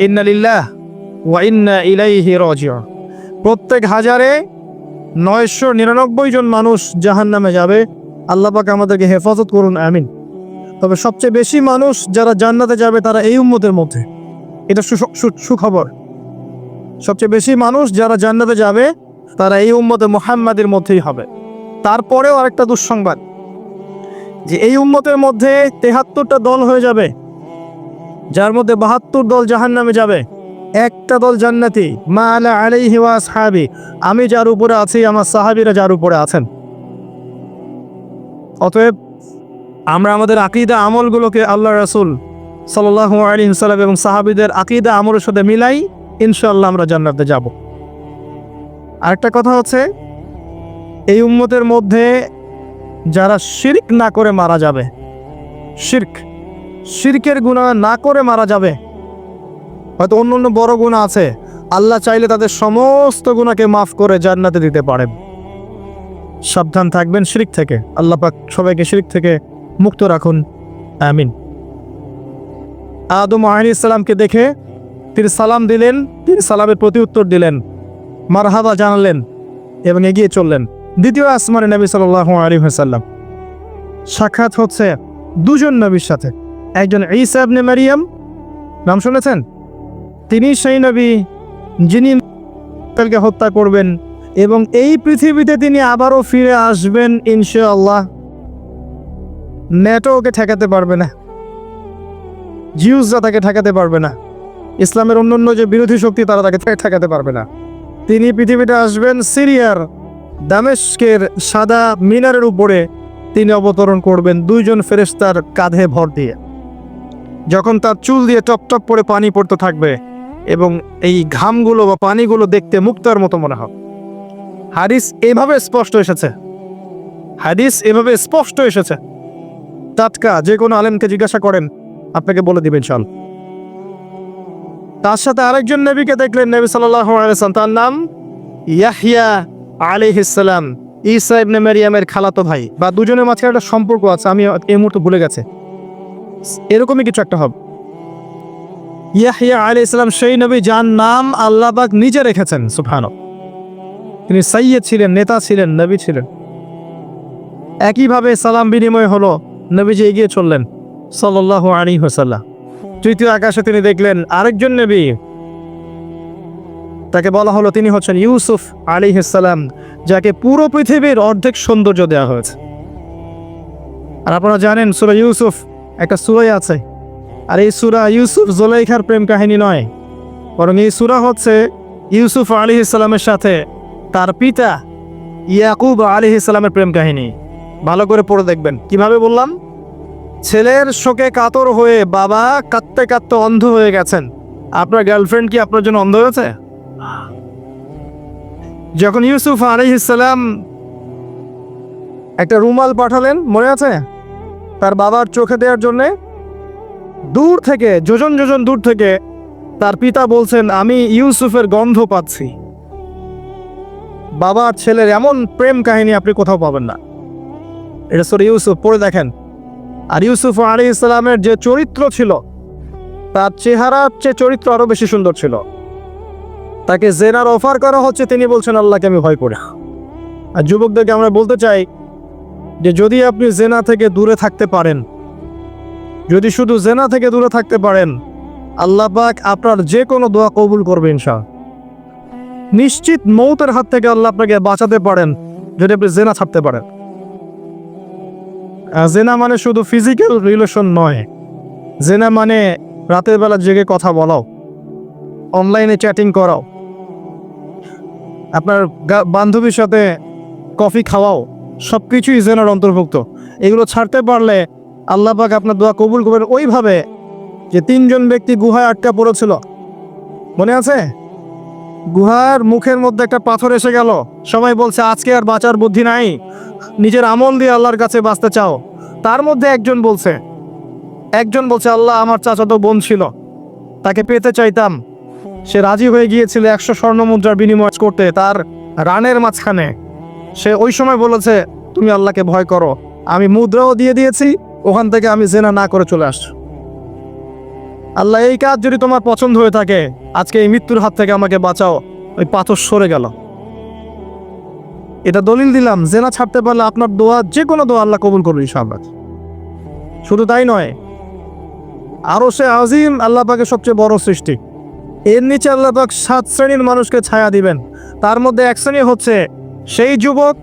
ইন্নালিল্লাহ ওয়া ইন্না ইলাইহি রাজিউন। প্রত্যেক হাজারে নয়শো নিরানব্বই জন মানুষ জাহান নামে যাবে। আল্লাহ পাক আমাদেরকে হেফাজত করুন, আমিন। তবে সবচেয়ে বেশি মানুষ যারা জান্নাতে যাবে, তারা এই উম্মতের মধ্যে। এটা সুখবর। সবচেয়ে বেশি মানুষ যারা জান্নাতে যাবে, তারা এই উম্মতে মোহাম্মদের মধ্যেই হবে। তারপরেও আরেকটা দুঃসংবাদ। যে এই উম্মতের মধ্যে তেহাত্তরটা দল হয়ে যাবে। যার মধ্যে বাহাত্তর দল জাহান নামে যাবে। একটা দল জান্নাতি, মা আলা আলাইহি ওয়া আসহাবি। আমি যার উপরে আছি, আমার সাহাবীরা যার উপরে আছেন। অতএব আমরা আমাদের আকিদা আমলগুলোকে আল্লাহ রাসূল সাল্লাল্লাহু আলাইহি সাল্লাম এবং সাহাবীদের আকিদা আমলের সাথে মিলাই ইনশাআল্লাহ আমরা জান্নাতে যাব। আরেকটা কথা হচ্ছে, এই উম্মতের মধ্যে যারা শিরক না করে মারা যাবে, শিরক শিরকের গুণা না করে মারা যাবে। হয়তো অন্য অন্য বড় গুণা আছে। আল্লাহ চাইলে তাদের সমস্ত গুণাকে মাফ করে জান্নাতে দিতে পারেন। সাবধান থাকবেন শিরিক থেকে। আল্লাহ পাক সবাইকে শিরিক থেকে মুক্ত রাখুন। আমিন। আদম আহনি ইসলামকে দেখে তিনি সালাম দিলেন, তিনি সালামের প্রতি উত্তর দিলেন, মারহাবা জানালেন এবং এগিয়ে চললেন। দ্বিতীয় আসমানে নবী সাল্লাহ আলী হাসাল্লাম সাক্ষাৎ হচ্ছে দুজন নবীর সাথে। একজন ঈসা ইবনে মারিয়াম, নাম শুনেছেন? তিনি সেই নবী যিনি তাকে হত্যা করবেন এবং এই পৃথিবীতে তিনি আবারও ফিরে আসবেন ইনশাআল্লাহ। নেটো ওকে ঠেকাতে পারবে না। জিউসরা তাকে ঠেকাতে পারবে না। ইসলামের অন্যান্য যে বিরোধী শক্তি, তারা তাকে ঠেকাতে পারবে না। তিনি পৃথিবীতে আসবেন সিরিয়ার দামেস্কের সাদা মিনারের উপরে। তিনি অবতরণ করবেন দুইজন ফেরেশতার কাঁধে ভর দিয়ে। যখন তার চুল দিয়ে টপ টপ করে পানি পড়তে থাকবে এবং এই ঘামগুলো বা পানিগুলো দেখতে মুক্তার মতো মনে হবে হাদিস এভাবে স্পষ্ট এসেছে। হাদিস এভাবে স্পষ্ট এসেছে। টাটকা যে কোনো আলেমকে জিজ্ঞাসা করেন, আপনাকে বলে দিবেন চল। তার সাথে আরেকজন নবীকে দেখলেন, নবী ওয়াসাল্লাম। তার নাম ইয়াহইয়া আলাইহিসসালাম ঈসা ইবনে মারিয়ামের খালাতো ভাই। বা দুজনের মাঝখানে একটা সম্পর্ক আছে, আমি এই মুহূর্তে ভুলে গেছে। এরকমই কিছু একটা হবে। ইয়াহিয়া আলী ইসলাম সেই নবী যার নাম আল্লাহবাক নিজে রেখেছেন সুফানো তিনি সাইয়দ ছিলেন, নেতা ছিলেন, নবী ছিলেন। একইভাবে সালাম বিনিময় হলো, নবীজি এগিয়ে চললেন সাল্লাহ আলী হোসাল্লাহ তৃতীয় আকাশে তিনি দেখলেন আরেকজন নবী। তাকে বলা হলো তিনি হচ্ছেন ইউসুফ আলী সালাম, যাকে পুরো পৃথিবীর অর্ধেক সৌন্দর্য দেওয়া হয়েছে। আর আপনারা জানেন সুরা ইউসুফ একটা সুরাই আছে। আর এই সুরা ইউসুফ জোলাইখার প্রেম কাহিনী নয়। বরং এই সুরা হচ্ছে ইউসুফ আলী ইসলামের সাথে তার পিতা ইয়াকুব আলী ইসলামের প্রেম কাহিনী। ভালো করে পড়ে দেখবেন। কীভাবে বললাম? ছেলের শোকে কাতর হয়ে বাবা কাঁদতে কাঁদতে অন্ধ হয়ে গেছেন। আপনার গার্লফ্রেন্ড কি আপনার জন্য অন্ধ হয়েছে? যখন ইউসুফ আলী ইসলাম একটা রুমাল পাঠালেন, মনে আছে? তার বাবার চোখে দেওয়ার জন্যে দূর থেকে, যোজন যোজন দূর থেকে তার পিতা বলছেন, আমি ইউসুফের গন্ধ পাচ্ছি। বাবার ছেলের এমন প্রেম কাহিনী আপনি কোথাও পাবেন না। এটা সরি ইউসুফ, পড়ে দেখেন। আর ইউসুফ আলী ইসলামের যে চরিত্র ছিল, তার চেহারার চেয়ে চরিত্র আরও বেশি সুন্দর ছিল। তাকে জেনার অফার করা হচ্ছে, তিনি বলছেন, আল্লাহকে আমি ভয় করি আর যুবকদেরকে আমরা বলতে চাই যে যদি আপনি জেনা থেকে দূরে থাকতে পারেন, যদি শুধু জেনা থেকে দূরে থাকতে পারেন, আল্লাহ পাক আপনার যে কোনো দোয়া কবুল করবে ইনশা নিশ্চিত মৌতের হাত থেকে আল্লাহ আপনাকে বাঁচাতে পারেন, যদি আপনি জেনা ছাড়তে পারেন। জেনা মানে শুধু ফিজিক্যাল রিলেশন নয়, জেনা মানে রাতের বেলা জেগে কথা বলাও অনলাইনে চ্যাটিং করাও, আপনার বান্ধবীর সাথে কফি খাওয়াও। সব কিছুই জেনার অন্তর্ভুক্ত। এগুলো ছাড়তে পারলে আল্লাহ পাক আপনার দোয়া কবুল করবেন ওইভাবে যে তিনজন ব্যক্তি গুহায় আটকা পড়েছিল। মনে আছে? গুহার মুখের মধ্যে একটা পাথর এসে গেল। সবাই বলছে, আজকে আর বাঁচার বুদ্ধি নাই। নিজের আমল দিয়ে আল্লাহর কাছে বাঁচতে চাও। তার মধ্যে একজন বলছে একজন বলছে, আল্লাহ আমার চাচাতো বোন ছিল। তাকে পেতে চাইতাম। সে রাজি হয়ে গিয়েছিল একশো স্বর্ণ মুদ্রার বিনিময় করতে তার রানের মাঝখানে। সে ওই সময় বলেছে, তুমি আল্লাহকে ভয় করো। আমি মুদ্রাও দিয়ে দিয়েছি, ওখান থেকে আমি জেনা না করে চলে আসছি। আল্লাহ, এই কাজ যদি তোমার পছন্দ হয়ে থাকে, আজকে এই মৃত্যুর হাত থেকে আমাকে বাঁচাও। ওই পাথর সরে গেল। এটা দলিল দিলাম, জেনা ছাড়তে পারলে আপনার দোয়া যে কোনো দোয়া আল্লাহ কবুল করবে ইনশাআল্লাহ। শুধু তাই নয়, আরও সে আজিম আল্লাহ পাকের সবচেয়ে বড় সৃষ্টি। এর নিচে আল্লাহ পাক সাত শ্রেণির মানুষকে ছায়া দিবেন। তার মধ্যে এক শ্রেণি হচ্ছে সেই যুবক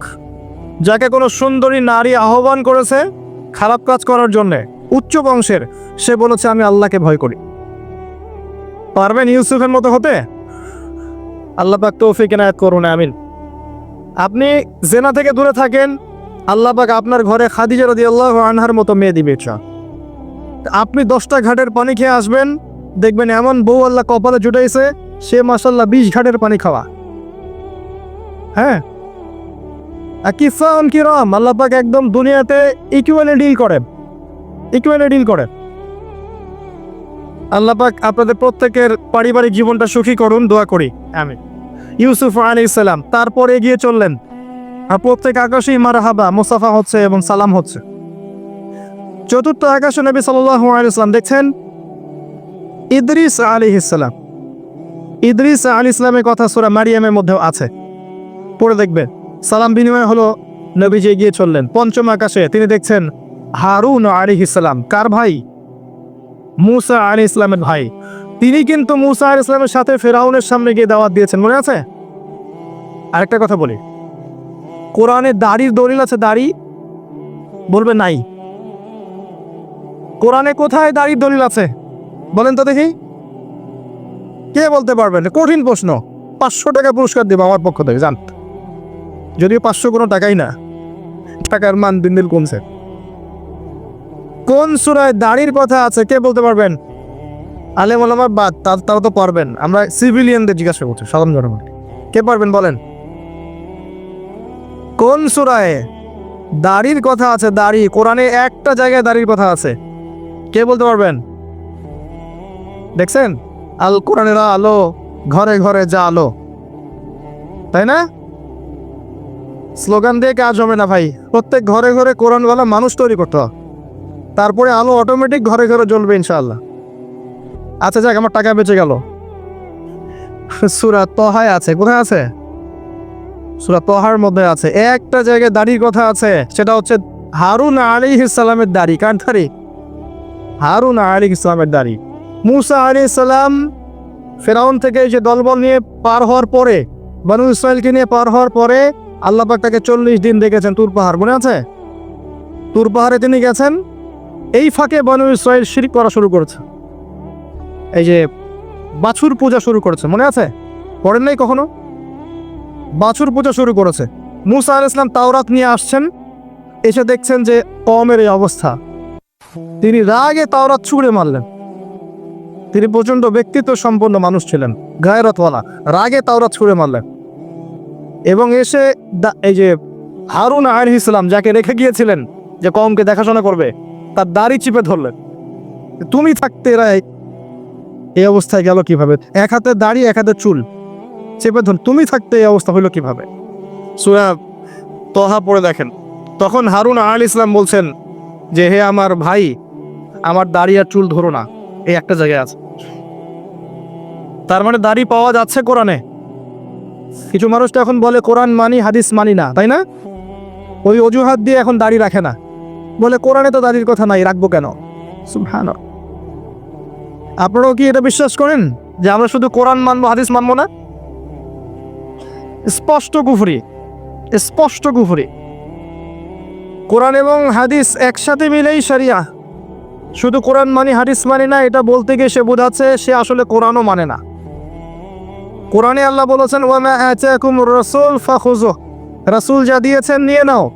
যাকে কোনো সুন্দরী নারী আহ্বান করেছে খারাপ কাজ করার জন্যে, উচ্চ বংশের, সে বলেছে, আমি আল্লাহকে ভয় করি। পারবেন ইউসুফের মতো হতে? আল্লাহ পাক তৌফিক এনায়ত করুন, আমিন। আপনি জেনা থেকে দূরে থাকেন, আল্লাহ পাক আপনার ঘরে খাদিজা রদি আল্লাহ আনহার মতো মেয়ে দিবে আপনি দশটা ঘাটের পানি খেয়ে আসবেন, দেখবেন এমন বউ আল্লাহ কপালে জুটাইছে, সে মাসাল্লাহ বিশ ঘাটের পানি খাওয়া। হ্যাঁ? কিফান কিরম আল্লাহ পাক একদম দুনিয়াতে ইকুয়ালি ডিল করেন ইকুয়ালি ডিল করেন আল্লাহ পাক আপনাদের প্রত্যেকের পারিবারিক জীবনটা সুখী করুন, দোয়া করি। আমি ইউসুফ আলী ইসলাম তারপর এগিয়ে চললেন। আর প্রত্যেক আকাশেই মারাহাবা, মুসাফা হচ্ছে এবং সালাম হচ্ছে। চতুর্থ আকাশে নবী সাল্লাল্লাহু আলাইহি ইসলাম দেখছেন, ইদ্রিস আলী ইসলাম ইদ্রিস আলী ইসলামের কথা সুরা মারিয়ামের মধ্যেও আছে। পড়ে দেখবে সালাম বিনিময় হলো নবীজি এগিয়ে চললেন। পঞ্চম আকাশে তিনি দেখছেন হারুন আলী ইসলাম কার ভাই? মুসা আলী ইসলামের ভাই। তিনি কিন্তু মুসা আলী ইসলামের সাথে ফেরাউনের সামনে গিয়ে দাওয়াত দিয়েছেন। মনে আছে? আরেকটা কথা বলি। কোরআনে দাড়ির দলিল আছে, দাড়ি? বলবে নাই। কোরআনে কোথায় দাড়ির দলিল আছে? বলেন তো দেখি। কে বলতে পারবেন? কঠিন প্রশ্ন। পাঁচশো টাকা পুরস্কার দেবো আমার পক্ষ থেকে, জান। যদিও পাঁচশো কোনো টাকাই না। টাকার মান দিন দিন কমছে। কোন সুরায় দাড়ির কথা আছে, কে বলতে পারবেন? আলেম আলামার বাদ, তার তারা তো পারবেন। আমরা সিভিলিয়ানদের জিজ্ঞাসা করছি, সাধারণ জনগণ। কে পারবেন বলেন? কোন সুরায় দাড়ির কথা আছে, দাড়ি? কোরআনে একটা জায়গায় দাড়ির কথা আছে। কে বলতে পারবেন? দেখছেন? আল কোরআনের আলো, ঘরে ঘরে যা আলো। তাই না? স্লোগান দিয়ে কাজ হবে না ভাই। প্রত্যেক ঘরে ঘরে কোরআনওয়ালা মানুষ তৈরি করতে তারপরে আলো অটোমেটিক ঘরে ঘরে জ্বলবে ইনশাল্লাহ আচ্ছা যাক, আমার টাকা বেঁচে গেল। সুরা তহায় আছে, কোথায় আছে? সুরা তহার মধ্যে আছে। একটা জায়গায় দাড়ির কথা আছে, সেটা হচ্ছে হারুন আলী ইসলামের দাড়ি। কার দাড়ি? হারুন আলী ইসলামের দাড়ি। মুসা আলী ইসলাম ফেরাউন থেকে যে দলবল নিয়ে পার হওয়ার পরে, বানু ইসরায়েলকে নিয়ে পার হওয়ার পরে আল্লাহ পাক তাকে চল্লিশ দিন দেখেছেন তুর পাহাড়, মনে আছে? তুর পাহাড়ে তিনি গেছেন, এই ফাঁকে বানু ইসরায়েল শিরিক করা শুরু করেছে। এই যে বাছুর পূজা শুরু করেছে, মনে আছে? পড়েন নাই কখনো? বাছুর পূজা শুরু করেছে। মুসা আল ইসলাম তাওরাত নিয়ে আসছেন, এসে দেখছেন যে কমের এই অবস্থা। তিনি রাগে তাওরাত ছুঁড়ে মারলেন। তিনি প্রচণ্ড ব্যক্তিত্ব সম্পন্ন মানুষ ছিলেন, গায়রতওয়ালা। রাগে তাওরাত ছুঁড়ে মারলেন। এবং এসে এই যে হারুন আল ইসলাম যাকে রেখে গিয়েছিলেন যে কমকে দেখাশোনা করবে, তার দাড়ি চিপে ধরলেন। তুমি থাকতে এরা এই- অবস্থায় গেল কীভাবে? এক হাতে দাড়ি, এক হাতে চুল চেপে ধর তুমি থাকতে এই অবস্থা হইল কীভাবে? সুরা তহা পড়ে দেখেন। তখন হারুন আল ইসলাম বলছেন যে, হে আমার ভাই, আমার দাড়ি আর চুল ধরো না। এই একটা জায়গায় আছে। তার মানে দাড়ি পাওয়া যাচ্ছে কোরআনে। কিছু মানুষ তো এখন বলে, কোরআন মানি, হাদিস মানি না। তাই না? ওই অজুহাত দিয়ে এখন দাড়ি রাখে না। বলে, কোরআনে তো দাড়ির কথা নাই, রাখব কেন? আপনারাও কি এটা বিশ্বাস করেন? যে আমরা শুধু কোরআন মানবো, হাদিস মানবো না? স্পষ্ট কুফরি স্পষ্ট কুফরি। কোরআন এবং হাদিস একসাথে মিলেই সারিয়া শুধু কোরআন মানি, হাদিস মানি না, এটা বলতে গিয়ে সে বোঝাচ্ছে, সে আসলে কোরআনও মানে না। কোরআনে আল্লাহ বলেছেন রাসূল রাসূল যা দিয়েছেন নিয়ে নাও।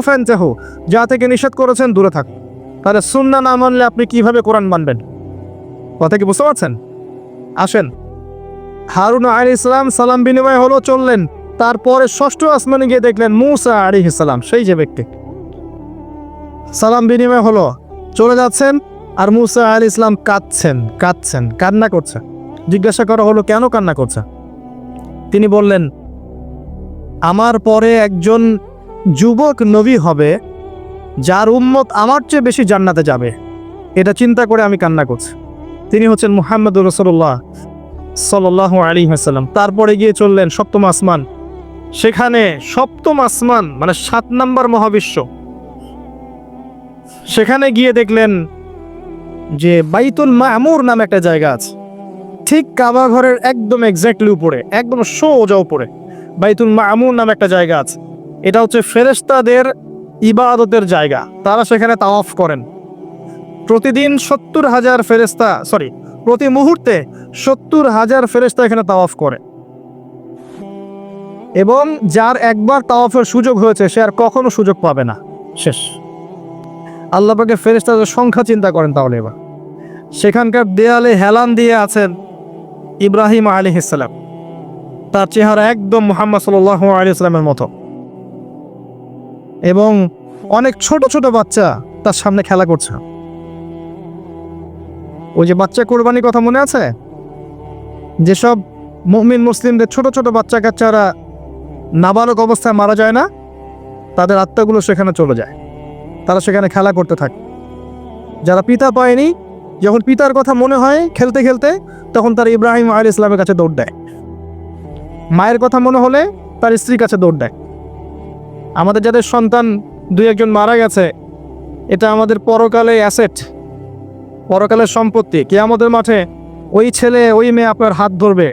ফানতাহু। যা থেকে নিষেধ করেছেন, দূরে থাক। তাহলে সুন্নাহ না মানলে আপনি কীভাবে কোরআন মানবেন? কথা কি বুঝতে পারছেন? আসেন। হারুন আলী ইসলাম সালাম বিনিময় হলো চললেন। তারপরে ষষ্ঠ আসমানে গিয়ে দেখলেন মুসা আলী ইসলাম সেই যে ব্যক্তি। সালাম বিনিময় হলো চলে যাচ্ছেন আর মুসা আলী ইসলাম কাঁদছেন কাঁদছেন, কান্না করছে জিজ্ঞাসা করা হলো, কেন কান্না করছে? তিনি বললেন, আমার পরে একজন যুবক নবী হবে, যার উম্মত আমার চেয়ে বেশি জান্নাতে যাবে। এটা চিন্তা করে আমি কান্না করছি। তিনি হচ্ছেন মুহাম্মদ রসল্লাহ সাল্লাহ আলী হাসাল্লাম তারপরে গিয়ে চললেন সপ্তম আসমান। সেখানে সপ্তম আসমান মানে সাত নম্বর মহাবিশ্ব। সেখানে গিয়ে দেখলেন যে বাইতুল মামুর নামে একটা জায়গা আছে। ঠিক কাবা ঘরের একদম এক্স্যাক্টলি উপরে, একদম সোজা উপরে, বাইতুল মামুর নামে একটা জায়গা আছে। এটা হচ্ছে ফেরেস্তাদের ইবাদতের জায়গা। তারা সেখানে তাওয়াফ করেন। প্রতিদিন সত্তর হাজার ফেরেস্তা সরি প্রতি মুহূর্তে সত্তর হাজার ফেরেস্তা এখানে তাওয়াফ করে। এবং যার একবার তাওয়াফের সুযোগ হয়েছে, সে আর কখনো সুযোগ পাবে না। শেষ। আল্লাহ পাকে ফেরেস্তাদের সংখ্যা চিন্তা করেন তাহলে এবার। সেখানকার দেয়ালে হেলান দিয়ে আছেন। ইব্রাহিম আলী ইসলাম তার চেহারা একদম মোহাম্মদ সাল আলী ইসলামের মতো। এবং অনেক ছোট ছোট বাচ্চা তার সামনে খেলা করছে। ওই যে বাচ্চা কোরবানির কথা মনে আছে? যেসব মুমিন মুসলিমদের ছোট ছোট বাচ্চা কাচ্চারা নাবালক অবস্থায় মারা যায় না, তাদের আত্মাগুলো সেখানে চলে যায়। তারা সেখানে খেলা করতে থাকে। যারা পিতা পায়নি যখন পিতার কথা মনে হয় খেলতে খেলতে, তখন তার ইব্রাহিম আল ইসলামের কাছে দৌড় দেয়। মায়ের কথা মনে হলে তার স্ত্রীর কাছে দৌড় দেয়। আমাদের যাদের সন্তান দুই একজন মারা গেছে, এটা আমাদের পরকালে অ্যাসেট, পরকালের সম্পত্তি। কে আমাদের মাঠে ওই ছেলে, ওই মেয়ে আপনার হাত ধরবে,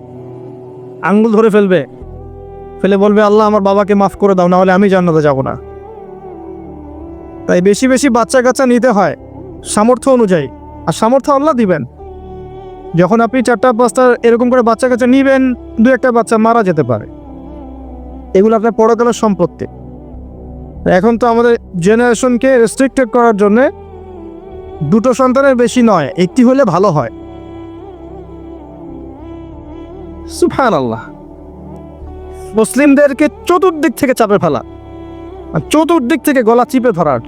আঙ্গুল ধরে ফেলবে, ফেলে বলবে, আল্লাহ, আমার বাবাকে মাফ করে দাও না হলে আমি জান্নাতে যাব না। তাই বেশি বেশি বাচ্চা কাচ্চা নিতে হয় সামর্থ্য অনুযায়ী। আর সামর্থ্য আল্লাহ দিবেন। যখন আপনি চারটা পাঁচটা এরকম করে বাচ্চা কাচ্চা নিবেন, দু একটা বাচ্চা মারা যেতে পারে। এগুলো আপনার পরকালের সম্পত্তি। এখন তো আমাদের জেনারেশনকে রেস্ট্রিক্টেড করার জন্যে দুটো সন্তানের বেশি নয়, একটি হলে ভালো হয়। সুফান আল্লাহ মুসলিমদেরকে চতুর্দিক থেকে চাপে ফেলা। আর চতুর্দিক থেকে গলা চিপে ধরার।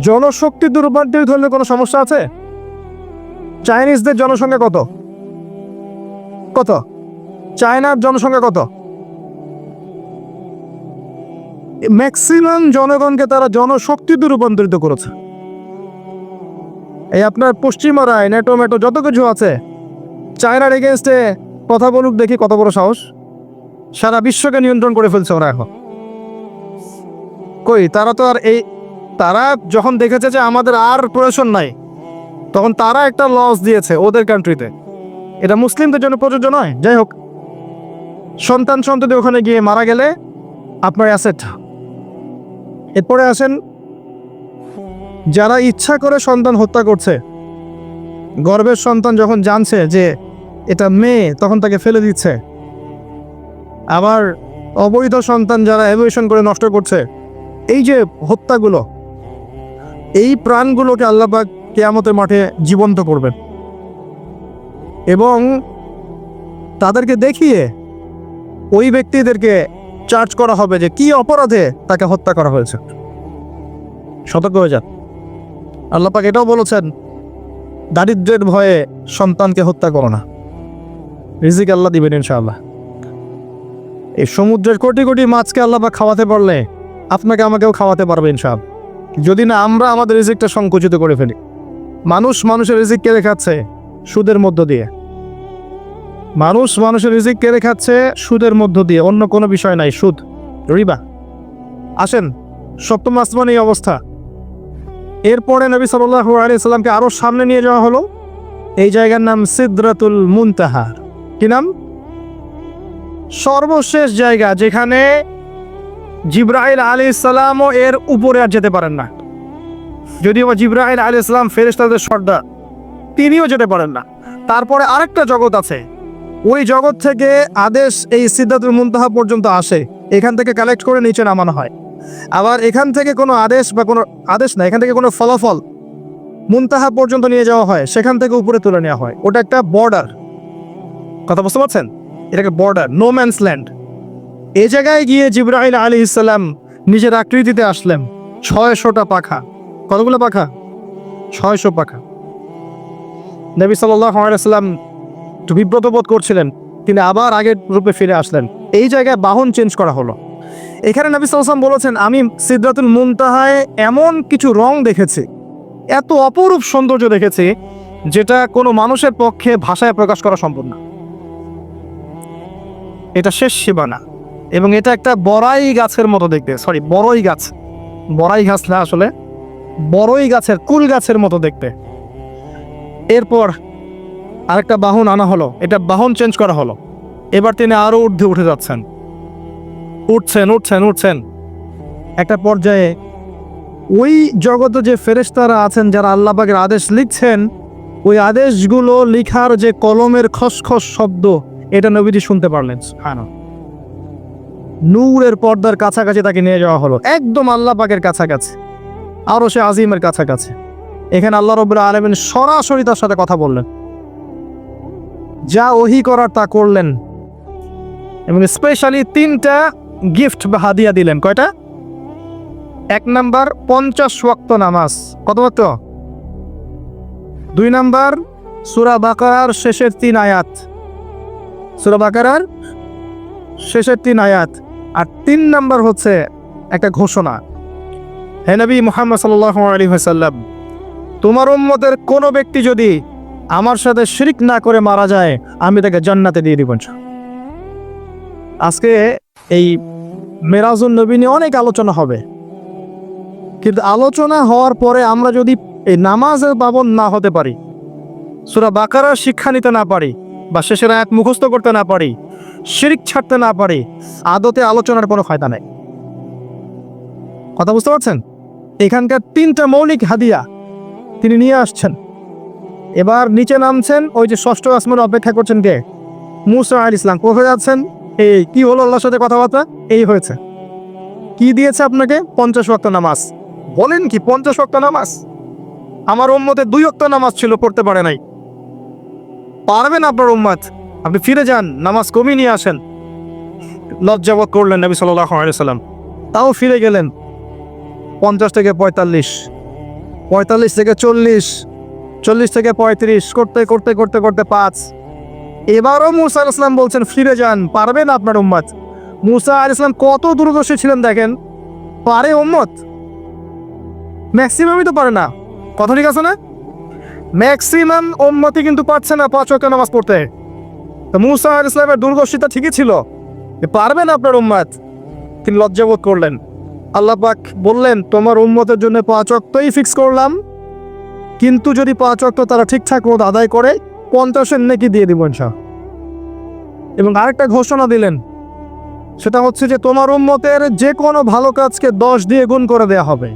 জনশক্তি দুর্বন্তিত হলে কোনো সমস্যা আছে? চাইনিজদের জনসংখ্যা কত? কত? চায়নার জনসংখ্যা কত? ম্যাক্সিমাম জনগণকে তারা জনশক্তিতে রূপান্তরিত করেছে। এই আপনার পশ্চিমারায় নেটো মেটো, যত কিছু আছে, চায়নার এগেনস্টে কথা বলুক দেখি কত বড় সাহস। সারা বিশ্বকে নিয়ন্ত্রণ করে ফেলছে ওরা এখন। কই, তারা তো আর এই তারা যখন দেখেছে যে আমাদের আর প্রয়োজন নাই, তখন তারা একটা লস দিয়েছে ওদের কান্ট্রিতে এটা মুসলিমদের জন্য প্রযোজ্য নয়? যাই হোক, সন্তান সন্ততি ওখানে গিয়ে মারা গেলে আপনার অ্যাসেট এরপরে আসেন, যারা ইচ্ছা করে সন্তান হত্যা করছে, গর্বের সন্তান যখন জানছে যে এটা মেয়ে, তখন তাকে ফেলে দিচ্ছে। আবার অবৈধ সন্তান যারা অ্যাভুয়েশন করে নষ্ট করছে, এই যে হত্যাগুলো এই প্রাণগুলোকে আল্লাপাক কেয়ামতের মাঠে জীবন্ত করবেন। এবং তাদেরকে দেখিয়ে ওই ব্যক্তিদেরকে চার্জ করা হবে যে কি অপরাধে তাকে হত্যা করা হয়েছে। সতর্ক হয়ে যান। আল্লাপাক এটাও বলেছেন, দারিদ্রের ভয়ে সন্তানকে হত্যা করো না। রিজিক আল্লাহ দিবেন ইনশাআল্লাহ। এই সমুদ্রের কোটি কোটি মাছকে আল্লাপাক খাওয়াতে পারলে আপনাকে আমাকেও খাওয়াতে পারবে ইনশাআল্লাহ। যদি না আমরা আমাদের রিজিকটা সংকুচিত করে ফেলি। মানুষ মানুষের রিজিক কেড়ে খাচ্ছে সুদের মধ্য দিয়ে। মানুষ মানুষের রিজিক কেড়ে খাচ্ছে সুদের মধ্য দিয়ে। অন্য কোনো বিষয় নাই, সুদ। রিবা। আসেন, সপ্তম আসমান এই অবস্থা। এরপরে নবী সাল্লাহ আলি সাল্লামকে আরও সামনে নিয়ে যাওয়া হলো। এই জায়গার নাম সিদ্রাতুল মুনতাহার। কি নাম? সর্বশেষ জায়গা যেখানে জিব্রাইল আলী ইসলামও এর উপরে আর যেতে পারেন না। যদিও বা জিব্রাইল আলী ইসলাম ফেরেস্তাদের সর্দার, তিনিও যেতে পারেন না। তারপরে আরেকটা জগৎ আছে। ওই জগৎ থেকে আদেশ এই সিদ্ধাতুল মুনতাহা পর্যন্ত আসে। এখান থেকে কালেক্ট করে নিচে নামানো হয়। আবার এখান থেকে কোনো আদেশ বা কোনো আদেশ না, এখান থেকে কোনো ফলাফল মুনতাহা পর্যন্ত নিয়ে যাওয়া হয়। সেখান থেকে উপরে তুলে নেওয়া হয়। ওটা একটা বর্ডার কথা বুঝতে পারছেন? এটাকে বর্ডার নো ম্যানস ল্যান্ড এ জায়গায় গিয়ে জিব্রাহিল আলী ইসলাম নিজের আকৃতিতে আসলেন। ছয়শোটা পাখা। কতগুলো পাখা? ছয়শো পাখা। নবী সাল্লাম একটু বিব্রত বোধ করছিলেন। তিনি আবার আগের রূপে ফিরে আসলেন। এই জায়গায় বাহন চেঞ্জ করা হলো। এখানে নবী সাল্লাম বলেছেন, আমি সিদ্ধাতুল মুনতাহায় এমন কিছু রং দেখেছি, এত অপরূপ সৌন্দর্য দেখেছি, যেটা কোনো মানুষের পক্ষে ভাষায় প্রকাশ করা সম্ভব না। এটা শেষ সীমানা। এবং এটা একটা বড়াই গাছের মতো দেখতে সরি বড়ই গাছ। বড়াই গাছ না আসলে, বড়ই গাছের, কুল গাছের মতো দেখতে। এরপর আরেকটা বাহন আনা হলো, এটা বাহন চেঞ্জ করা হলো। এবার তিনি আরও ঊর্ধ্বে উঠে যাচ্ছেন। উঠছেন উঠছেন উঠছেন। একটা পর্যায়ে ওই জগতে যে ফেরেশতারা আছেন, যারা আল্লাহ পাকের আদেশ লিখছেন, ওই আদেশগুলো লিখার যে কলমের খসখস শব্দ, এটা নবীজি শুনতে পারলেন হ্যাঁ নূরের পর্দার কাছাকাছি তাকে নিয়ে যাওয়া হলো। একদম আল্লাহ পাকের কাছাকাছি। আরও সে আজিমের কাছাকাছি। এখানে আল্লাহ রবুল্লা আলমিন সরাসরি তার সাথে কথা বললেন। যা ওহি করার তা করলেন। এবং স্পেশালি তিনটা গিফট বা হাদিয়া দিলেন। কয়টা? এক নাম্বার, পঞ্চাশ ওয়াক্ত নামাজ। কত ওয়াক্ত? দুই নাম্বার, সুরা বাকার শেষের তিন আয়াত। সুরা বাকারার শেষের তিন আয়াত। আর তিন নাম্বার হচ্ছে একটা ঘোষণা। হে নবী মোহাম্মদ সাল্লাহ আলী হাসাল্লাম তোমার উম্মতের কোনো ব্যক্তি যদি আমার সাথে শিরিক না করে মারা যায়, আমি তাকে জান্নাতে দিয়ে দিব আজকে এই মেরাজুল নবী নিয়ে অনেক আলোচনা হবে। কিন্তু আলোচনা হওয়ার পরে আমরা যদি এই নামাজের বাবন না হতে পারি, সুরা বাকারার শিক্ষা নিতে না পারি, বা শেষের আয়াত মুখস্থ করতে না পারি শিরিক ছাড়তে না পারে, আদতে আলোচনার কোনো ফায়দা নেই। কথা বুঝতে পারছেন? এখানকার তিনটা মৌলিক হাদিয়া তিনি নিয়ে আসছেন। এবার নিচে নামছেন ওই যে ষষ্ঠ আসমান অপেক্ষা করছেন কে? মুসা আল ইসলাম কোথায় যাচ্ছেন? এই কি হলো আল্লাহর সাথে কথাবার্তা? এই হয়েছে। কি দিয়েছে আপনাকে? পঞ্চাশ ওয়াক্ত নামাজ। বলেন কি, পঞ্চাশ ওয়াক্ত নামাজ? আমার উম্মতে দুই ওয়াক্ত নামাজ ছিল, পড়তে পারে নাই। পারবেন আপনার উম্মাদ আপনি ফিরে যান, নামাজ কমিয়ে নিয়ে আসেন। লজ্জাবত করলেন নবী সাল্লাম তাও ফিরে গেলেন। পঞ্চাশ থেকে পঁয়তাল্লিশ। পঁয়তাল্লিশ থেকে চল্লিশ। চল্লিশ থেকে পঁয়ত্রিশ। করতে করতে করতে করতে পাঁচ। এবারও মুসা আল ইসলাম বলছেন, ফিরে যান, পারবেন আপনার উম্মত। মুসা আল ইসলাম কত দূরদর্শী ছিলেন দেখেন? পারে উম্মত। ম্যাক্সিমামই তো পারে না। কথা ঠিক আছে না? ম্যাক্সিমাম উম্মতি কিন্তু পারছে না পাঁচ ওয়াক্ত নামাজ পড়তে। মুসা আল ইসলামের দুর্গর্ষিতা ঠিকই ছিল। পারবেন আপনার উম্মাদ তিনি লজ্জাবোধ করলেন। আল্লাহ পাক বললেন, তোমার উম্মতের জন্য পাঁচ অক্তই ফিক্স করলাম। কিন্তু যদি পাঁচ অক্ত তারা ঠিকঠাক মতো আদায় করে, পঞ্চাশের নেকি দিয়ে দিব ইনশা এবং আরেকটা ঘোষণা দিলেন, সেটা হচ্ছে যে তোমার উম্মতের যে কোনো ভালো কাজকে দশ দিয়ে গুণ করে দেয়া হবে।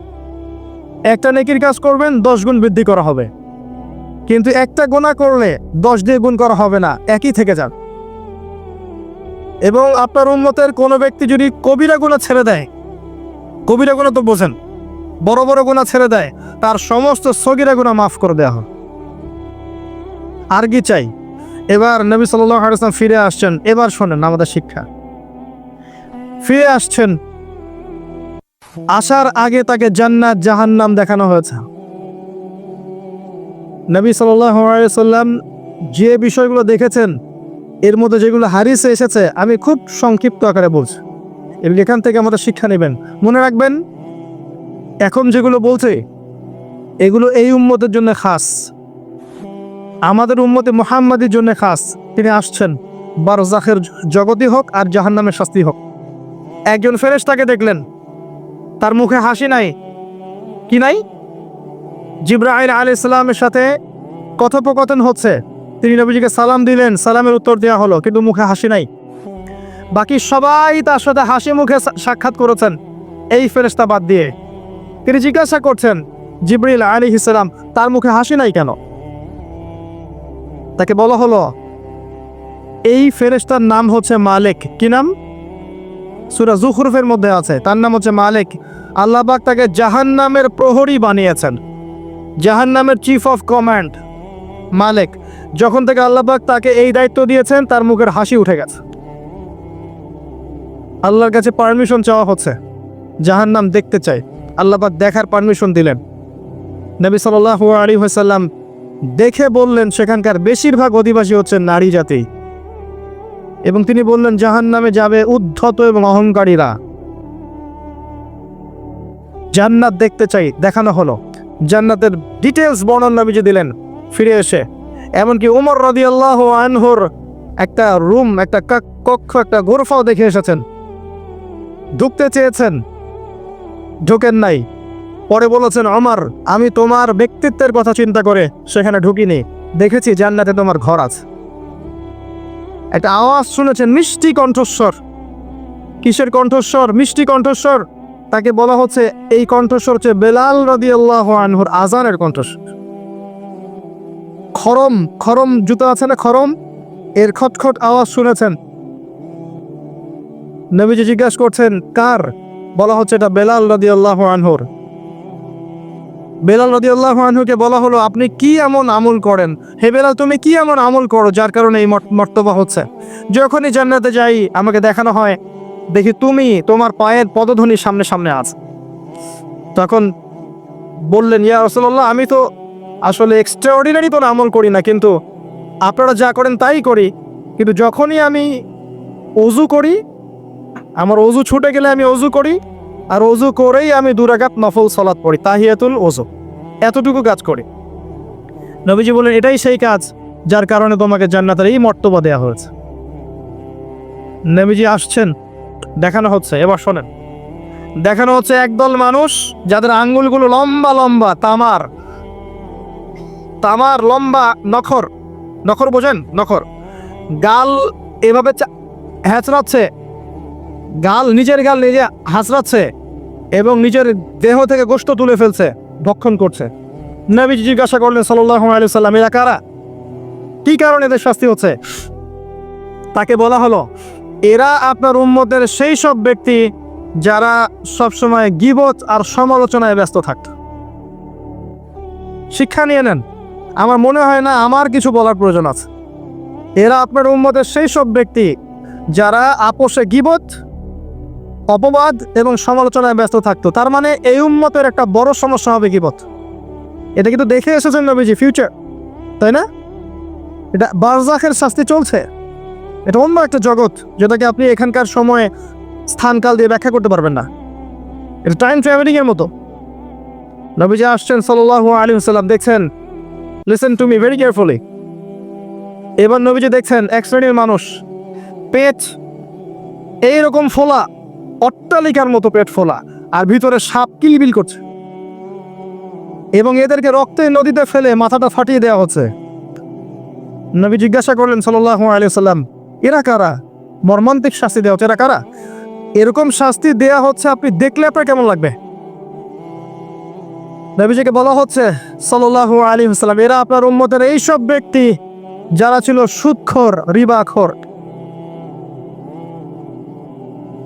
একটা নেকির কাজ করবেন, দশ গুণ বৃদ্ধি করা হবে। কিন্তু একটা গোনা করলে দশ দিয়ে গুণ করা হবে না, একই থেকে যান। এবং আপনার উন্মতের কোনো ব্যক্তি যদি কবিরা গুণা ছেড়ে দেয়, কবিরা গুণা তো বোঝেন, বড় বড় গুণা ছেড়ে দেয়, তার সমস্ত সগিরা গুণা মাফ করে দেওয়া হয়। আর কি চাই? এবার নবী সাল্লাম ফিরে আসছেন, এবার শোনেন আমাদের শিক্ষা। ফিরে আসছেন। আসার আগে তাকে জান্নাত জাহান্নাম দেখানো হয়েছে। নবী সাল্লাম যে বিষয়গুলো দেখেছেন, এর মধ্যে যেগুলো হারিসে এসেছে, আমি খুব সংক্ষিপ্ত আকারে বলছি। এবং এখান থেকে আমাদের শিক্ষা নেবেন। মনে রাখবেন, এখন যেগুলো বলছে, এগুলো এই উম্মতের জন্য খাস। আমাদের উম্মতে মোহাম্মদের জন্য খাস। তিনি আসছেন বারজাখের জগতি হোক আর জাহান্নামের শাস্তি হোক। একজন ফেরেশতাকে দেখলেন, তার মুখে হাসি নাই, কি নাই? জিব্রাহিল আলী ইসলামের সাথে কথোপকথন হচ্ছে। তিনি নবীজিকে সালাম দিলেন, সালামের উত্তর দেওয়া হলো, কিন্তু মুখে হাসি নাই। বাকি সবাই তার সাথে হাসি মুখে সাক্ষাৎ করেছেন, এই ফেরেশতা বাদ দিয়ে। তিনি জিজ্ঞাসা করছেন জিব্রিল আলী ইসলাম তার মুখে হাসি নাই কেন? তাকে বলা হলো, এই ফেরেস্তার নাম হচ্ছে মালিক। কি নাম? সুরা জুখরুফের মধ্যে আছে। তার নাম হচ্ছে মালিক। আল্লাহবাক তাকে জাহান্নামের প্রহরী বানিয়েছেন। জাহান্নামের চিফ অফ কমান্ড মালিক, যখন থেকে আল্লাহবাক তাকে এই দায়িত্ব দিয়েছেন, তার মুখের হাসি উঠে গেছে। আল্লাহর কাছে পারমিশন চাওয়া হচ্ছে। জাহান্নাম দেখতে চাই। আল্লাহবাক দেখার পারমিশন দিলেন। নবী সাল্লাহ আলী হাসাল্লাম দেখে বললেন, সেখানকার বেশিরভাগ অধিবাসী হচ্ছে নারী জাতি। এবং তিনি বললেন, জাহান্নামে যাবে উদ্ধত এবং অহংকারীরা। জান্নাত দেখতে চাই, দেখানো হলো। জান্নাতের ডিটেলস বর্ণনা নবীজি দিলেন, ফিরে এসে। এমনকি উমর রাদিয়াল্লাহু আনহুর একটা রুম একটা কক্ষ, একটা গোরফাও দেখে এসেছেন। ঢুকতে চেয়েছেন, ঢোকেন নাই। পরে বলেছেন অমর আমি তোমার ব্যক্তিত্বের কথা চিন্তা করে সেখানে ঢুকিনি। দেখেছি জান্নাতে তোমার ঘর আছে। একটা আওয়াজ শুনেছেন, মিষ্টি কণ্ঠস্বর। কিসের কণ্ঠস্বর? মিষ্টি কণ্ঠস্বর তাকে বলা হচ্ছে এই কণ্ঠস্বর হচ্ছে বেলাল রাদিয়াল্লাহ আনহুর আজানের কণ্ঠস্বর। খরম খরম জুতো আছে না খরম? এর খটখট আওয়াজ শুনেছেন। নবীজি জিজ্ঞাসা করছেন, কার? বলা হচ্ছে এটা বেলাল রাদিয়াল্লাহু আনহুর। বেলাল রাদিয়াল্লাহু আনহুকে বলা হলো, আপনি কি এমন আমল করেন? হে বেলাল, তুমি কি এমন আমল করো যার কারণে এই মর্ত- মর্তবা হচ্ছে? যখনই জান্নাতে যাই, আমাকে দেখানো হয় দেখি তুমি তোমার পায়ের পদধ্বনি সামনে সামনে আছে। তখন বললেন, ইয়া রসল্লাহ আমি তো আসলে এক্সট্রাঅর্ডিনারি কোনো আমল করি না, কিন্তু আপনারা যা করেন তাই করি। কিন্তু যখনই আমি অজু করি, আমার অজু ছুটে গেলে আমি অজু করি, আর অজু করেই আমি দুরাগাত নফল সলাৎ পড়ি, তাহিয়াতুল অজু এতটুকু কাজ করি। নবীজি বলেন এটাই সেই কাজ যার কারণে তোমাকে জান্নাতের এই মর্তবা দেওয়া হয়েছে। নবীজি আসছেন। দেখানো হচ্ছে, এবার শোনেন। দেখানো হচ্ছে একদল মানুষ যাদের আঙ্গুলগুলো লম্বা লম্বা, তামার। তামার লম্বা নখর। নখর বোঝেন? নখর। গাল এভাবে হ্যাঁচড়াচ্ছে। গাল, নিজের গাল নিজে হাসড়াচ্ছে এবং নিজের দেহ থেকে গোস্ত তুলে ফেলছে, ভক্ষণ করছে। নবীজি জিজ্ঞাসা করলেন সাল্লাম এরা কারা? কি কারণে এদের শাস্তি হচ্ছে? তাকে বলা হলো এরা আপনার উম্মতের সেই সব ব্যক্তি যারা সবসময় গিবত আর সমালোচনায় ব্যস্ত থাকত। শিক্ষা নিয়ে নেন। আমার মনে হয় না আমার কিছু বলার প্রয়োজন আছে। এরা আপনার উম্মতের সেই সব ব্যক্তি যারা আপোষে গিবত, অপবাদ এবং সমালোচনায় ব্যস্ত থাকতো। তার মানে এই উম্মতের একটা বড় সমস্যা হবে গিবত। এটা কিন্তু দেখে এসেছেন নবীজি ফিউচার তাই না? এটা বারজাখের শাস্তি চলছে। এটা অন্য একটা জগৎ, যেটাকে আপনি এখানকার সময়ে স্থানকাল দিয়ে ব্যাখ্যা করতে পারবেন না। এটা টাইম ট্রাভেলিং এর মতো। নবীজি আসছেন সাল্লাহ আলী সাল্লাম দেখছেন listen to me very carefully এবার নবীজি দেখছেন, এক শ্রেণির মানুষ, পেট এইরকম ফোলা, অট্টালিকার মতো পেট ফোলা, আর ভিতরে সাপ কিলবিল করছে। এবং এদেরকে রক্তের নদীতে ফেলে মাথাটা ফাটিয়ে দেওয়া হচ্ছে। নবী জিজ্ঞাসা করলেন সাল্লাহ আলিয়া সাল্লাম এরা কারা? মর্মান্তিক শাস্তি দেওয়া হচ্ছে, এরা কারা? এরকম শাস্তি দেয়া হচ্ছে, আপনি দেখলে আপনার কেমন লাগবে? নবীজিকে বলা হচ্ছে সাল্লাহ আলী সাল্লাম এরা আপনার উম্মতের এইসব ব্যক্তি যারা ছিল সুৎখর, রিবাখর।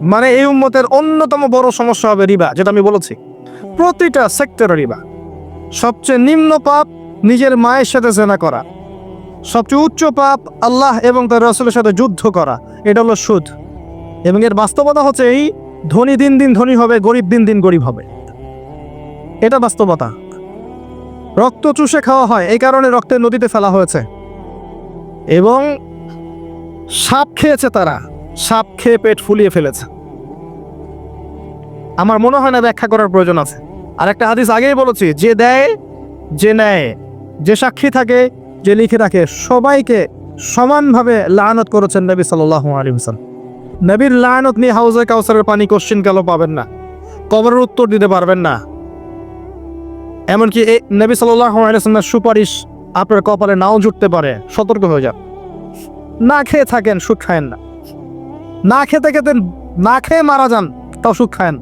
মানে এই উম্মতের অন্যতম বড় সমস্যা হবে রিবা, যেটা আমি বলেছি। প্রতিটা সেক্টরে রিবা। সবচেয়ে নিম্ন পাপ নিজের মায়ের সাথে জেনা করা। সবচেয়ে উচ্চ পাপ আল্লাহ এবং তার রসুলের সাথে যুদ্ধ করা। এটা হলো সুদ। এবং এর বাস্তবতা হচ্ছে এই, ধনী দিন দিন ধনী হবে, গরিব দিন দিন গরিব হবে। এটা বাস্তবতা। রক্ত চুষে খাওয়া হয়, এই কারণে রক্তের নদীতে ফেলা হয়েছে। এবং সাপ খেয়েছে তারা। সাপ খেয়ে পেট ফুলিয়ে ফেলেছে। আমার মনে হয় না ব্যাখ্যা করার প্রয়োজন আছে। আর একটা হাদিস আগেই বলেছি, যে দেয়, যে নেয়। যে সাক্ষী থাকে যে লিখে রাখে, সবাইকে সমানভাবে লানত করেছেন নবী সাল্লাহ আলী হোসেন নবীর লানত নিয়ে হাউজে কাউসারের পানি কোশ্চিন কেন পাবেন না? কবরের উত্তর দিতে পারবেন না। এমনকি এই নবী সাল্লাহ আলিয়াল্লামের সুপারিশ আপনার কপালে নাও জুটতে পারে। সতর্ক হয়ে যান। না খেয়ে থাকেন, সুখ খায়েন না। না খেতে খেতেন না খেয়ে মারা যান, তাও সুখ খায়েন।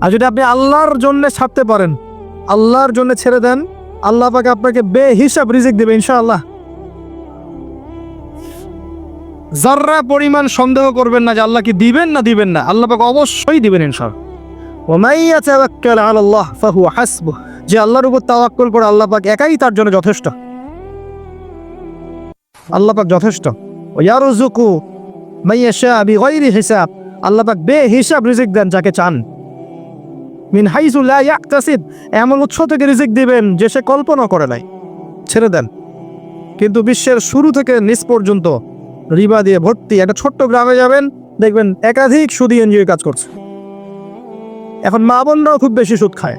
আর যদি আপনি আল্লাহর জন্য ছাড়তে পারেন, আল্লাহর জন্য ছেড়ে দেন আল্লাহ পাকে আপনাকে বে হিসাব রিজিক দেবে, ইনশাআল্লাহ। যার্রা পরিমাণ সন্দেহ করবেন না যে আল্লাহ কি দিবেন না দিবেন না, আল্লাহ পাকে অবশ্যই দিবেন, ইনশাআল্লাহ। ওমাই ইয়াতাওয়াক্কাল আলা আল্লাহ ফাহুয়া হাসবুহ, যে আল্লাহর উপর তাওয়াক্কুল করে আল্লাহ পাক একাই তার জন্য যথেষ্ট। আল্লাহ পাক যথেষ্ট। ওয়ারযুকু মাইয়াশা বিগাইরি হিসাব, আল্লাহ পাক বে হিসাব রিজিক দেন যাকে চান। মিন ইয়াকতাসিব এমন উৎস থেকে রিজিক দিবেন যে সে কল্পনা করে নাই। ছেড়ে দেন। কিন্তু বিশ্বের শুরু থেকে নিচ পর্যন্ত রিবা দিয়ে ভর্তি একটা ছোট্ট গ্রামে যাবেন। দেখবেন একাধিক সুদি এনজিও কাজ করছে। এখন মা বোনরাও খুব বেশি সুদ খায়।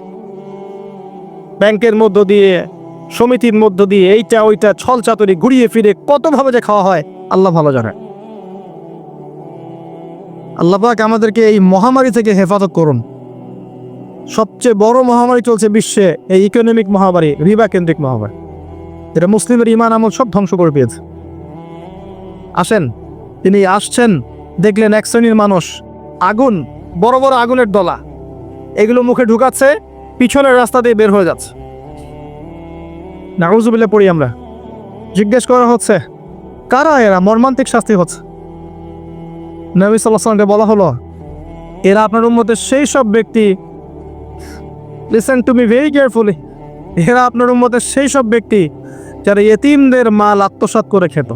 ব্যাংকের মধ্য দিয়ে, সমিতির মধ্য দিয়ে এইটা ওইটা ছল চাতুরি ঘুরিয়ে ফিরে কতভাবে যে খাওয়া হয়, আল্লাহ ভালো জানে। আল্লাহ আমাদেরকে এই মহামারী থেকে হেফাজত করুন। সবচেয়ে বড় মহামারী চলছে বিশ্বে এই ইকোনমিক মহামারী রিবা কেন্দ্রিক মহামারী। যেটা মুসলিমের ইমান আমল সব ধ্বংস করে পেয়েছে। আসেন, তিনি আসছেন, দেখলেন এক শ্রেণির মানুষ, আগুন, বড় বড় আগুনের দলা। এগুলো মুখে ঢুকাচ্ছে, পিছনের রাস্তা দিয়ে বের হয়ে যাচ্ছে। নাউজুবিল্লা পড়ি আমরা। জিজ্ঞেস করা হচ্ছে, কারা এরা? মর্মান্তিক শাস্তি হচ্ছে। নবী সাল্লাহ সাল্লামকে বলা হলো, এরা আপনার উম্মতের সেই সব ব্যক্তি listen to me very carefully এরা আপনার উম্মতের সেই সব ব্যক্তি যারা এতিমদের মাল আত্মসাৎ করে খেত।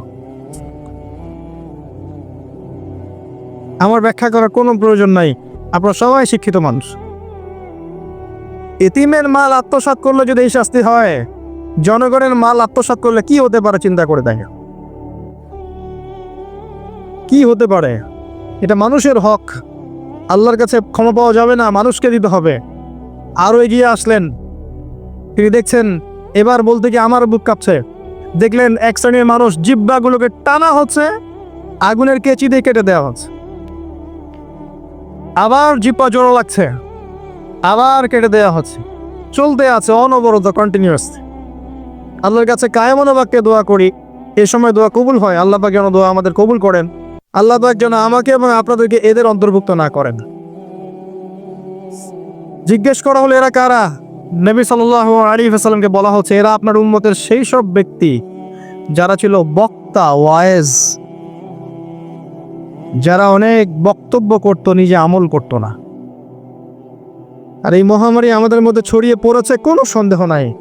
আমার ব্যাখ্যা করার কোনো প্রয়োজন নাই। আপনারা সবাই শিক্ষিত মানুষ। এতিমের মাল আত্মসাৎ করলে যদি এই শাস্তি হয়, জনগণের মাল আত্মসাৎ করলে কি হতে পারে চিন্তা করে দেখে কি হতে পারে? এটা মানুষের হক। আল্লাহর কাছে ক্ষমা পাওয়া যাবে না, মানুষকে দিতে হবে। আরও এগিয়ে আসলেন। তিনি দেখছেন, এবার বলতে কি আমার বুক কাঁপছে। দেখলেন এক শ্রেণির মানুষ জিব্বাগুলোকে টানা হচ্ছে, আগুনের কেচি দিয়ে কেটে দেওয়া হচ্ছে। আবার জিব্বা জোড়ো লাগছে, আবার কেটে দেওয়া হচ্ছে। চলতে আছে অনবরত কন্টিনিউয়াস আল্লাহর কাছে কায়মনো বাক্যে দোয়া করি, এ সময় দোয়া কবুল হয়। আল্লাহ পাক যেন দোয়া আমাদের কবুল করেন। আল্লাহ পাক যেন আমাকে এবং আপনাদেরকে এদের অন্তর্ভুক্ত না করেন। জিজ্ঞেস করা হলো, এরা কারা? নবী সাল্লাহ আলী সাল্লামকে বলা হচ্ছে, এরা আপনার উম্মতের সেই সব ব্যক্তি যারা ছিল বক্তা ওয়ায়েজ যারা অনেক বক্তব্য করত, নিজে আমল করত না। আর এই মহামারী আমাদের মধ্যে ছড়িয়ে পড়েছে, কোনো সন্দেহ নাই।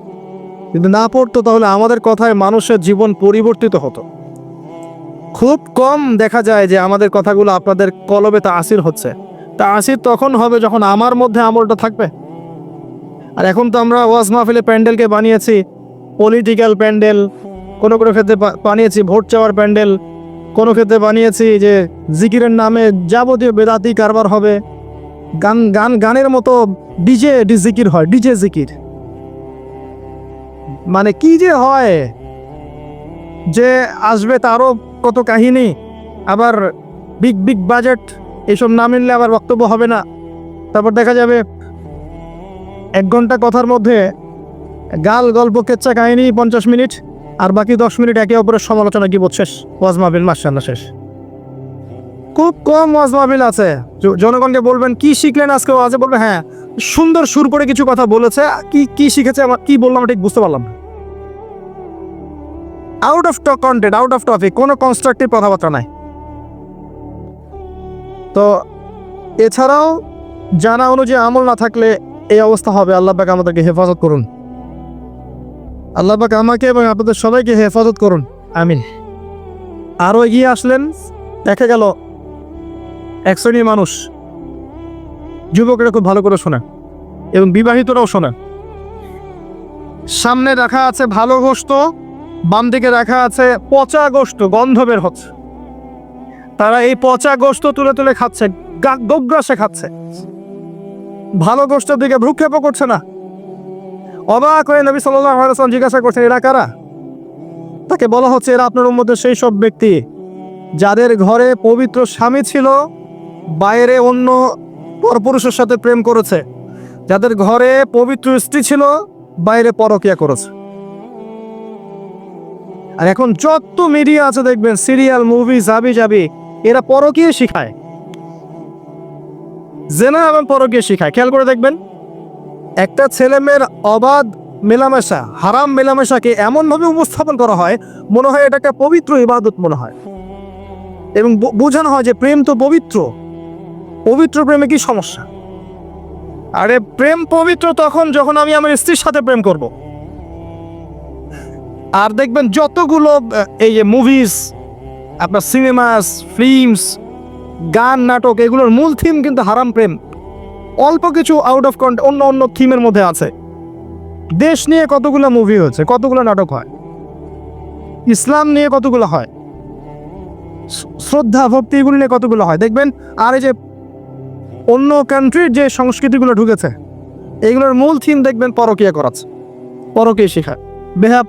যদি না পড়তো, তাহলে আমাদের কথায় মানুষের জীবন পরিবর্তিত হতো। খুব কম দেখা যায় যে আমাদের কথাগুলো আপনাদের কলবে তা আসির হচ্ছে। তা আসির তখন হবে যখন আমার মধ্যে আমলটা থাকবে। আর এখন তো আমরা ওয়াজ মাহফিলে প্যান্ডেলকে বানিয়েছি পলিটিক্যাল প্যান্ডেল, কোনো কোনো ক্ষেত্রে বানিয়েছি, ভোট চাওয়ার প্যান্ডেল, কোনো ক্ষেত্রে বানিয়েছি যে জিকিরের নামে যাবতীয় বেদাতি কারবার হবে। গান গান, গানের মতো ডিজে জিকির হয় ডিজে জিকির। মানে কি যে হয়, যে আসবে তারও কত কাহিনী, আবার বিগ বিগ বাজেট এসব না মিললে আবার বক্তব্য হবে না। তারপর দেখা যাবে এক ঘণ্টা কথার মধ্যে গাল গল্প কেচ্চা কাহিনী পঞ্চাশ মিনিট, আর বাকি দশ মিনিট একে অপরের সমালোচনা কি শেষ, ওয়াজ মাহবিল মাসাল্লাহ শেষ। খুব কম ওয়াজ মাহবিল আছে। জনগণকে বলবেন, কি শিখলেন আজকে ওয়াজে? বলবে হ্যাঁ সুন্দর সুর করে কিছু কথা বলেছে। কি কি শিখেছে আমার, কি বললাম ঠিক বুঝতে পারলাম out of content out of topic কোনো কনস্ট্রাকটিভ কথাবার্তা নাই। তো এছাড়াও জানা অনুযায়ী আমল না থাকলে এই অবস্থা হবে। আল্লাহ পাক আমাদেরকে হেফাজত করুন। আল্লাহ পাক আমাকে এবং আপনাদের সবাইকে হেফাজত করুন। আমিন। আরও এগিয়ে আসলেন, দেখা গেল এক শ্রেণির মানুষ। যুবকরা খুব ভালো করে শোনে এবং বিবাহিতরাও শোনে সামনে রাখা আছে ভালো গোস্ত বাম দিকে রাখা আছে পচা গোস্ত গন্ধ বের হচ্ছে। তারা এই পচা গোস্ত তুলে তুলে খাচ্ছে গোগ্রাসে খাচ্ছে। ভালো গোষ্ঠের দিকে ভ্রুক্ষেপও করছে না। অবাক হয়ে নবী সাল্লাম জিজ্ঞাসা করছেন, এরা কারা? তাকে বলা হচ্ছে, এরা আপনার মধ্যে সেই সব ব্যক্তি যাদের ঘরে পবিত্র স্বামী ছিল, বাইরে অন্য পরপুরুষের সাথে প্রেম করেছে। যাদের ঘরে পবিত্র স্ত্রী ছিল, বাইরে পরকিয়া করেছে। আর এখন যত মিডিয়া আছে দেখবেন, সিরিয়াল, মুভি জাবি জাবি এরা পরকীয় শিখায়। জেনা এবং পরকীয় শিখায়। খেয়াল করে দেখবেন, একটা ছেলে মেয়ের অবাধ মেলামেশা, হারাম মেলামেশাকে এমনভাবে উপস্থাপন করা হয়, মনে হয় এটা একটা পবিত্র ইবাদত মনে হয়। এবং বোঝানো হয় যে প্রেম তো পবিত্র। পবিত্র প্রেমে কি সমস্যা? আরে প্রেম পবিত্র তখন যখন আমি আমার স্ত্রীর সাথে প্রেম করব। আর দেখবেন যতগুলো এই যে মুভিজ আপনার সিনেমাস, ফিল্মস, গান, নাটক, এগুলোর মূল থিম কিন্তু হারাম প্রেম। অল্প কিছু আউট অফ কন্ট অন্য অন্য থিমের মধ্যে আছে। দেশ নিয়ে কতগুলো মুভি হয়েছে, কতগুলো নাটক হয়? ইসলাম নিয়ে কতগুলো হয়? শ্রদ্ধা, ভক্তি, এগুলো নিয়ে কতগুলো হয়? দেখবেন, আর এই যে অন্য কান্ট্রির যে সংস্কৃতিগুলো ঢুকেছে, এগুলোর মূল থিম দেখবেন পরকীয়া করাচ্ছে। পরকে শেখায়। বেহা